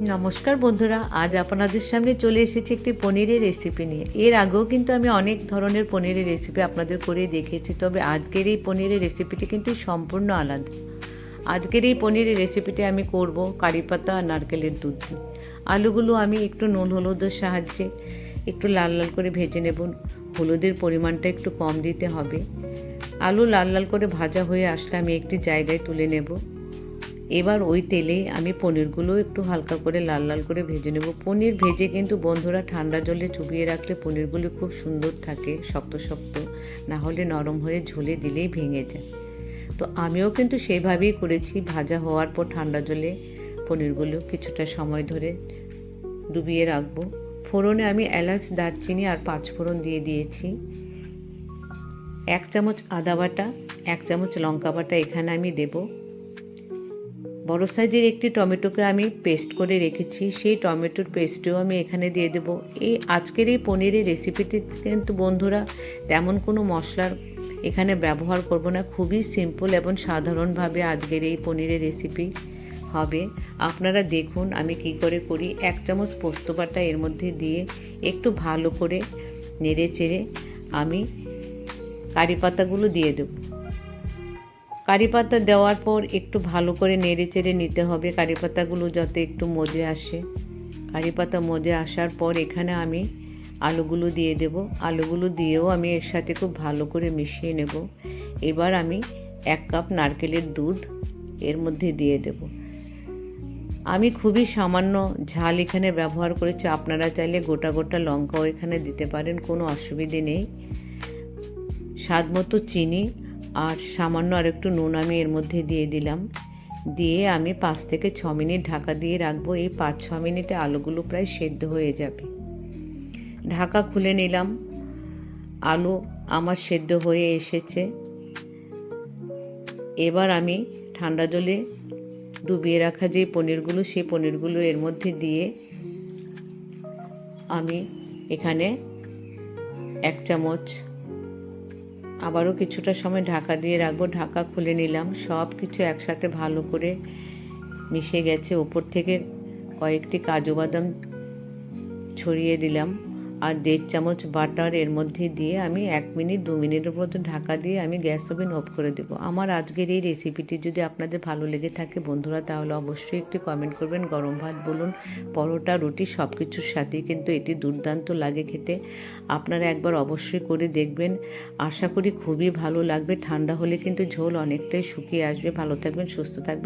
নমস্কার বন্ধুরা, আজ আপনাদের সামনে চলে এসেছি একটি পনিরের রেসিপি নিয়ে। এর আগেও কিন্তু আমি অনেক ধরনের পনিরের রেসিপি আপনাদের করে দেখেছি, তবে আজকের এই পনিরের রেসিপিটি কিন্তু সম্পূর্ণ আলাদা। আজকের এই পনিরের রেসিপিটি আমি করব কারি পাতা আর নারকেলের দুধ দিয়ে। আলুগুলো আমি একটু নুন হলুদের সাহায্যে একটু লাল লাল করে ভেজে নেব। হলুদের পরিমাণটা একটু কম দিতে হবে। আলু লাল লাল করে ভাজা হয়ে আসলে আমি একটি জায়গায় তুলে নেব। এবার ওই তেলেই আমি পনিরগুলো একটু হালকা করে লাল লাল করে ভেজে নেব। পনির ভেজে কিন্তু বন্ধুরা ঠান্ডা জলে চুবিয়ে রাখলে পনিরগুলো খুব সুন্দর থাকে, শক্ত শক্ত, না হলে নরম হয়ে ঝোলে দিলেই ভেঙে যায়। তো আমিও কিন্তু সেভাবেই করেছি, ভাজা হওয়ার পর ঠান্ডা জলে পনিরগুলো কিছুটা সময় ধরে ডুবিয়ে রাখব। ফোড়নে আমি এলাচ, দারচিনি আর পাঁচ ফোড়ন দিয়ে দিয়েছি। এক চামচ আদা বাটা, এক চামচ লঙ্কা বাটা এখানে আমি দেবো। বড় সাইজের একটি টমেটোকে আমি পেস্ট করে রেখেছি। সেই টমেটোর পেস্টও আমি এখানে দিয়ে দেবো। এই আজকের এই পনিরের রেসিপিতে কিন্তু বন্ধুরা তেমন কোনো মশলার এখানে ব্যবহার করব না। খুবই সিম্পল এবং সাধারণভাবে আজকের এই পনিরের রেসিপি হবে। আপনারা দেখুন আমি কি করে করি। এক চামচ পোস্ত বাটা এর মধ্যে দিয়ে একটু ভালো করে নেড়ে চেড়ে আমি কারি পাতাগুলো দিয়ে দেবো। কারি পাতা দেওয়ার পর একটু ভালো করে নেড়ে চেড়ে নিতে হবে। কারি পাতাগুলো যাতে একটু মজে আসে। কারি পাতা মজে আসার পর এখানে আমি আলুগুলো দিয়ে দেব। আলুগুলো দিয়েও আমি এর সাথে খুব ভালো করে মিশিয়ে নেব। এবার আমি এক কাপ নারকেলের দুধ এর মধ্যে দিয়ে দেব। আমি খুবই সামান্য ঝাল এখানে ব্যবহার করেছি। আপনারা চাইলে গোটা গোটা লঙ্কাও এখানে দিতে পারেন, কোনো অসুবিধে নেই। স্বাদ মতো চিনি আর সামান্য আর একটু নুন আমি এর মধ্যে দিয়ে দিলাম। দিয়ে আমি পাঁচ থেকে ছ মিনিট ঢাকা দিয়ে রাখব। এই পাঁচ, ছ মিনিটে আলুগুলো প্রায় সেদ্ধ হয়ে যাবে। ঢাকা খুলে নিলাম। আলু আমার সেদ্ধ হয়ে এসেছে। এবার আমি ঠান্ডা জলে ডুবিয়ে রাখা যে পনিরগুলো, সেই পনিরগুলো এর মধ্যে দিয়ে আমি এখানে এক চামচ আবারও কিছুটা সময় ঢাকা দিয়ে রাখব। ঢাকা খুলে নিলাম। সব কিছু একসাথে ভালো করে মিশে গেছে। ওপর থেকে কয়েকটি কাজু বাদাম ছড়িয়ে দিলাম। আর দেড় চামচ বাটার এর মধ্যে দিয়ে আমি এক মিনিট, দু মিনিটের মতো ঢাকা দিয়ে আমি গ্যাস ওভেন অফ করে দেবো। আমার আজকের এই রেসিপিটি যদি আপনাদের ভালো লেগে থাকে বন্ধুরা, তাহলে অবশ্যই একটি কমেন্ট করবেন, গরম ভাত বলুন, পরোটা, রুটি সব কিছুর সাথেই কিন্তু এটি দুর্দান্ত লাগে খেতে। আপনারা একবার অবশ্যই করে দেখবেন। আশা করি খুবই ভালো লাগবে। ঠান্ডা হলে কিন্তু ঝোল অনেকটাই শুকিয়ে আসবে। ভালো থাকবেন, সুস্থ থাকবেন।